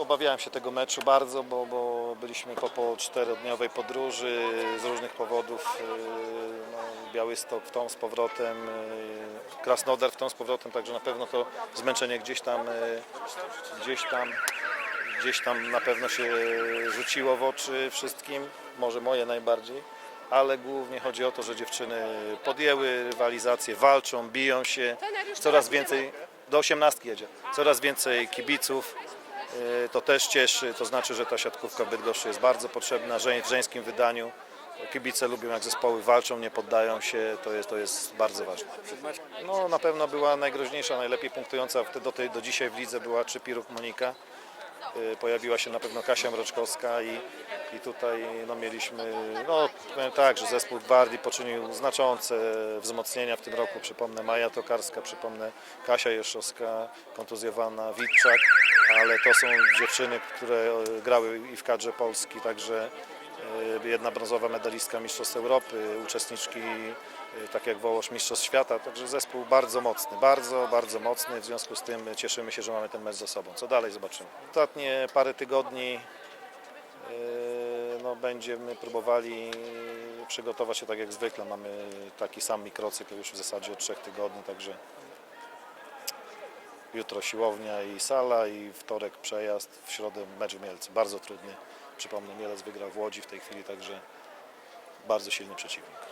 obawiałem się tego meczu bardzo, bo, bo byliśmy po, po czterodniowej podróży z różnych powodów. Yy, No, Białystok w tą z powrotem, yy, Krasnodar w tą z powrotem, także na pewno to zmęczenie gdzieś tam, yy, gdzieś tam, gdzieś tam na pewno się rzuciło w oczy wszystkim, może moje najbardziej. Ale głównie chodzi o to, że dziewczyny podjęły rywalizację, walczą, biją się. Coraz więcej, do 18 jedzie, coraz więcej kibiców. Yy, To też cieszy, to znaczy, że ta siatkówka w Bydgoszczy jest bardzo potrzebna w żeńskim wydaniu. Kibice lubią jak zespoły walczą, nie poddają się, to jest, to jest bardzo ważne. No na pewno była najgroźniejsza, najlepiej punktująca do, tej, do dzisiaj w lidze była Czypiruk Monika. Yy, Pojawiła się na pewno Kasia Mroczkowska i, i tutaj no, mieliśmy, no powiem tak, że zespół Gwardii poczynił znaczące wzmocnienia w tym roku. Przypomnę Maja Tokarska, przypomnę Kasia Jeszowska, kontuzjowana, Witczak, ale to są dziewczyny, które e, grały i w kadrze Polski, także e, jedna brązowa medalistka Mistrzostw Europy, uczestniczki e, tak jak Wołosz Mistrzostw Świata, także zespół bardzo mocny, bardzo, bardzo mocny, w związku z tym cieszymy się, że mamy ten mecz za sobą. Co dalej zobaczymy. Ostatnie parę tygodni no, będziemy próbowali przygotować się tak jak zwykle. Mamy taki sam mikrocykl już w zasadzie od trzech tygodni, także jutro siłownia i sala i wtorek przejazd, w środę mecz w Mielcu. Bardzo trudny. Przypomnę, Mielec wygrał w Łodzi w tej chwili, także bardzo silny przeciwnik.